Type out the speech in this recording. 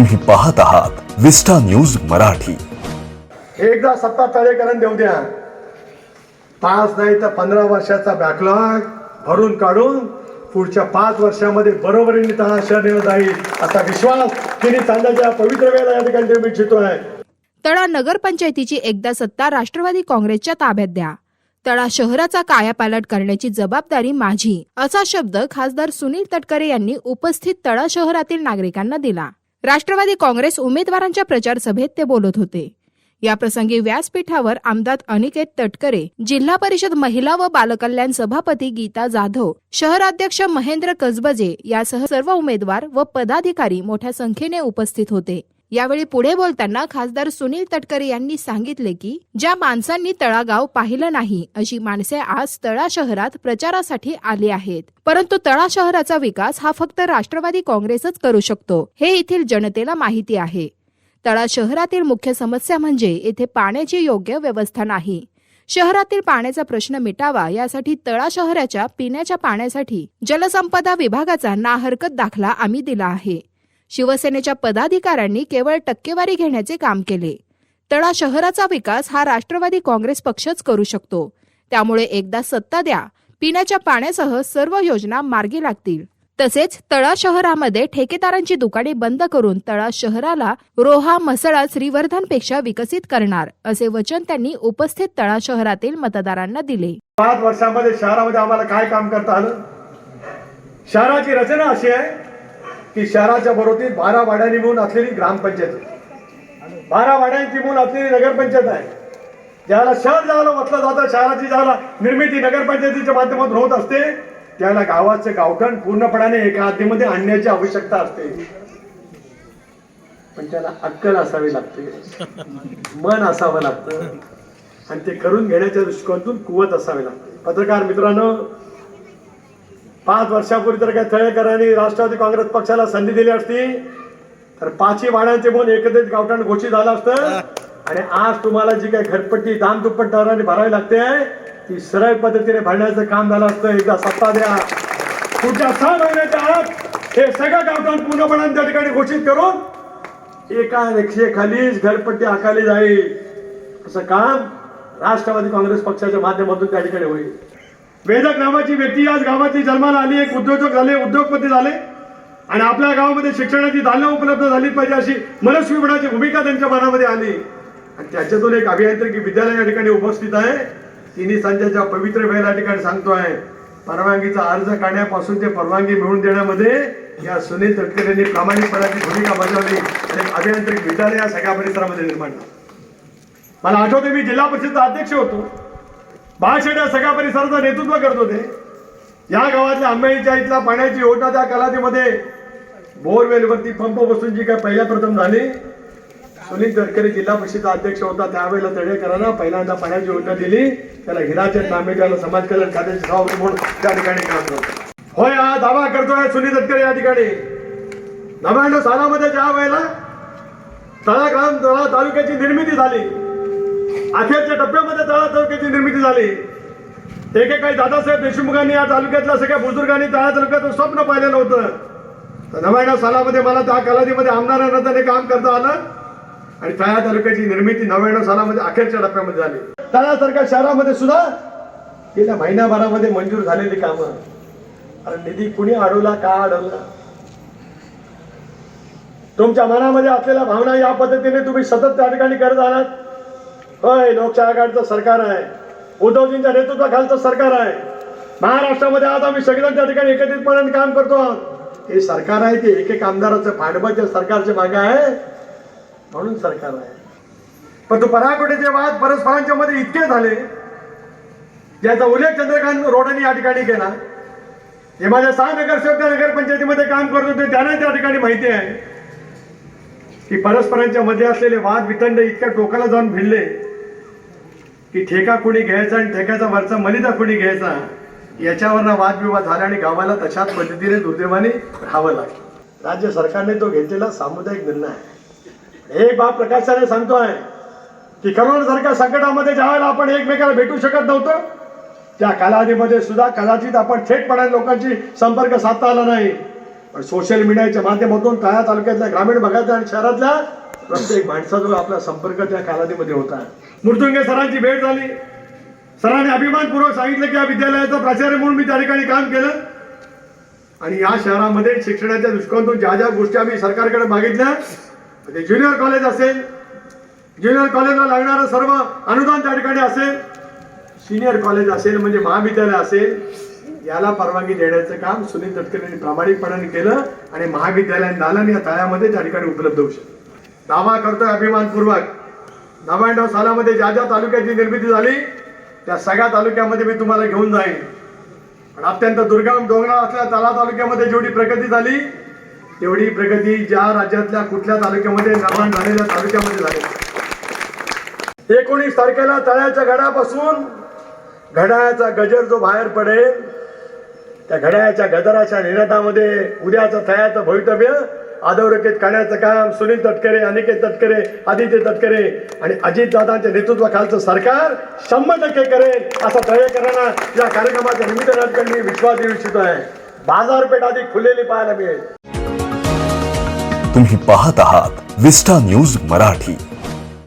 तुम्ही पाहत आहात विस्टा न्यूज मराठी. एकदा सत्ता तळेकरण देऊ द्या. पाच नाही तर पंधरा वर्षाचा बॅकलॉग भरून काढून पुढच्या पाच वर्षामध्ये बरोबरीने तळा शहर नेलं जाईल. असा विश्वास तिने चांदच्या पवित्र वेळेला या ठिकाणी देऊ इच्छितो आहे तळा नगरपंचायतीची एकदा सत्ता राष्ट्रवादी काँग्रेसच्या ताब्यात द्या. तळा शहराचा कायापालट करण्याची जबाबदारी माझी असा शब्द खासदार सुनील तटकरे यांनी उपस्थित तळा शहरातील नागरिकांना दिला. राष्ट्रवादी काँग्रेस उमेदवारांच्या प्रचार सभेत ते बोलत होते. याप्रसंगी व्यासपीठावर आमदार अनिकेत तटकरे जिल्हा परिषद महिला व बालकल्याण सभापती गीता जाधव शहराध्यक्ष महेंद्र कसबजे यासह सर्व उमेदवार व पदाधिकारी मोठ्या संख्येने उपस्थित होते. यावेळी पुढे बोलताना खासदार सुनील तटकरे यांनी सांगितले की ज्या माणसांनी तळागाव पाहिलं नाही अशी माणसे आज तळा शहरात प्रचारासाठी आली आहेत. परंतु तळा शहराचा विकास हा फक्त राष्ट्रवादी काँग्रेसच करू शकतो हे येथील जनतेला माहिती आहे. तळा शहरातील मुख्य समस्या म्हणजे येथे पाण्याची योग्य व्यवस्था नाही. शहरातील पाण्याचा प्रश्न मिटावा यासाठी तळा शहराच्या पिण्याच्या पाण्यासाठी जलसंपदा विभागाचा ना हरकत दाखला आम्ही दिला आहे. शिवसेनेच्या पदाधिकाऱ्यांनी केवळ टक्केवारी घेण्याचे काम केले. तळा शहराचा विकास हा राष्ट्रवादी काँग्रेस पक्षच करू शकतो. त्यामुळे एकदा सत्ता द्या पिण्याच्या पाण्यासह सर्व योजना मार्गी लागतील. तसेच तळा शहरामध्ये ठेकेदारांची दुकाने बंद करून तळा शहराला रोहा मसळा श्रीवर्धनपेक्षा विकसित करणार असे वचन त्यांनी उपस्थित तळा शहरातील मतदारांना दिले. पाच वर्षामध्ये शहरामध्ये आम्हाला काय काम करता आलं? शहराची रचना अशी आहे की शहराच्या बरोबरीत बारा वाड्यांनी मिळून असलेली ग्रामपंचायत बारा वाड्यांची मिळून असलेली नगरपंचायत आहे. ज्याला शहर झालं म्हटलं जातं शहराची ज्याला निर्मिती नगरपंचायतीच्या माध्यमातून होत असते त्याला गावाचे गावठण पूर्णपणाने एका हद्दीमध्ये आणण्याची आवश्यकता असते. पण त्याला अक्कल असावी लागते. मन असावं लागतं. आणि ते करून घेण्याच्या दृष्टिकोनातून कुवत असावे लागते. पत्रकार मित्रांनो पाच वर्षापूर्वी तर काय थळेकरांनी राष्ट्रवादी काँग्रेस पक्षाला संधी दिली असती तर पाचही वाड्यांचे बोल एकत्रित गावठाण घोषित झालं असतं. आणि आज तुम्हाला जी काही घरपट्टी दाम दुप्पट दराने भरावी लागते ती सरळ पद्धतीने भरण्याचं काम झालं असतं. एकदा सत्ता द्या. पुढच्या सहा महिन्याच्या आत हे सगळं गावठाण पूर्णपणे त्या ठिकाणी घोषित करून एका रेषेखालीच घरपट्टी आखाली जाईल. असं काम राष्ट्रवादी काँग्रेस पक्षाच्या माध्यमातून त्या ठिकाणी होईल. वेदक नावाची व्यक्ती आज गावातली जन्माला आली एक उद्योजक झाले उद्योगपती झाले. आणि आपल्या गावामध्ये शिक्षणाची दालनं उपलब्ध झाली पाहिजे अशी मनस्विपणाची भूमिका त्यांच्या मनामध्ये आली. आणि त्याच्यातून एक अभियांत्रिकी विद्यालय या ठिकाणी उपस्थित आहे. तिन्ही संचाच्या पवित्र वेळ या ठिकाणी आहे. परवानगीचा अर्ज काढण्यापासून ते परवानगी मिळवून देण्यामध्ये या सुनील तटकरेंनी प्रामाणिकपणाची भूमिका बजावली आणि अभियांत्रिक विद्यालय या सगळ्या परिसरामध्ये निर्माण झालं. मला आठवते मी जिल्हा परिषदचा अध्यक्ष होतो. बाळशेठ या सगळ्या परिसराचं नेतृत्व करत होते. या गावातल्या आंबेच्या इथला पाण्याची योजना त्या कालावधीमध्ये बोरवेलवरती पंप बसून जी काय पहिल्या प्रथम झाली. सुनील गडकरी जिल्हा परिषदचा अध्यक्ष होता त्यावेळेला तळेकरांना पहिल्यांदा पाण्याची योजना दिली. त्याला हिराचंद नामेजाला समाज कल्याण खात्याचे सभापती म्हणून त्या ठिकाणी करत करतो होय हा दावा करतोय सुनील तटकरे या ठिकाणी. नव्याण्णव सालामध्ये ज्या वेळेला तळागाम ग्राम तळा तालुक्याची निर्मिती झाली अखेरच्या टप्प्यामध्ये तळा तालुक्याची निर्मिती झाली. एकेकाळी दादासाहेब देशमुखांनी या तालुक्यातल्या सगळ्या बुजुर्गांनी तळा तालुक्याचं स्वप्न पाहिलेलं होतं. तर नव्याण्णव सालामध्ये मला त्या कालावधीमध्ये आमदारांना त्याने काम करता आलं आणि तळा तालुक्याची निर्मिती नव्याण्णव सालामध्ये अखेरच्या टप्प्यामध्ये झाली. तळासारख्या शहरामध्ये सुद्धा गेल्या महिन्याभरामध्ये मंजूर झालेली कामं. अरे निधी कुणी अडवला का अडवला? तुमच्या मनामध्ये असलेल्या भावना या पद्धतीने तुम्ही सतत त्या ठिकाणी करत आहात होय लोकशाही आघाडीचं सरकार आहे. उद्धवजींच्या नेतृत्वाखालचं सरकार आहे. महाराष्ट्रामध्ये आज आम्ही सगळ्यांच्या त्या ठिकाणी एकत्रितपणे काम करतो आहोत. हे सरकार आहे ते एक एक आमदाराचं सरकारचे सरकारच्या मागे आहे. म्हणून सरकार आहे. पण तो पराकोटीचे वाद परस्परांच्या मध्ये इतके झाले ज्याचा उल्लेख चंद्रकांत रोडांनी या ठिकाणी केला. हे माझ्या सहा नगरसेवक त्या नगरपंचायतीमध्ये काम करत होते त्यांना त्या ठिकाणी माहिती आहे. की परस्परांच्या मध्ये असलेले वाद वितंड इतक्या टोकाला जाऊन भिडले. की ठेका कुणी घ्यायचा आणि ठेक्याचा वरचा मलिदा कुणी घ्यायचा याच्यावरनं वादविवाद झाला आणि गावाला तशाच पद्धतीने दुर्दैवाने राहावं लागलं. राज्य सरकारने तो घेतलेला सामुदायिक निर्णय आहे. बाप बाब प्रकाशाने सांगतोय की करोनासारख्या संकटामध्ये ज्यावेळेला आपण एकमेकाला भेटू शकत नव्हतं त्या कालावधीमध्ये सुद्धा कदाचित आपण थेटपणाने लोकांशी संपर्क साधता आला नाही. पण सोशल मीडियाच्या माध्यमातून तळा तालुक्यातल्या ग्रामीण भागातल्या आणि शहरातल्या प्रत्येक माणसाजवळ आपला संपर्क त्या कालावधीमध्ये होता. मृत्युंगे सरांची भेट झाली. सरांनी अभिमानपूर्वक सांगितलं की या विद्यालयाचा प्राचार्य म्हणून मी त्या ठिकाणी काम केलं. आणि या शहरामध्ये शिक्षणाच्या दृष्टिकोनातून ज्या ज्या गोष्टी आम्ही सरकारकडे मागितल्या ते ज्युनियर कॉलेज असेल ज्युनियर कॉलेजला लागणारं सर्व अनुदान त्या ठिकाणी असेल सिनियर कॉलेज असेल म्हणजे महाविद्यालय असेल याला परवानगी देण्याचं काम सुनील तटकरे प्रामाणिकपणाने केलं आणि महाविद्यालयाने दालन या तळ्यामध्ये त्या ठिकाणी उपलब्ध होऊ शकतो दावा करतोय अभिमानपूर्वक. नव्याण्णव सालामध्ये ज्या ज्या तालुक्याची निर्मिती झाली त्या सगळ्या तालुक्यामध्ये मी तुम्हाला घेऊन जाईन. पण अत्यंत दुर्गम डोंगराळ असल्या तला तालुक्यामध्ये जेवढी प्रगती झाली तेवढी प्रगती ज्या राज्यातल्या कुठल्या तालुक्यामध्ये निर्माण झालेल्या तालुक्यामध्ये झाली. एकोणीस तारखेला तळ्याच्या घड्यापासून घड्याळाचा गजर जो बाहेर पडेल त्या घड्याळाच्या गजराच्या निनादामध्ये उद्याचं तळ्याचं भवितव्य अधोरेखित करण्याचं काम सुनील तटकरे अनिकेत तटकरे आदित्य तटकरे आणि अजितदादांच्या नेतृत्वाखालचं सरकार शंभर टक्के करेल असं तळेकरांना या कार्यक्रमाच्या निमित्तानं मी विश्वास देऊ इच्छितो आहे. बाजारपेठ आधी खुललेली पाहायला मिळेल. तुम्ही पाहत आहात विस्टा न्यूज मराठी.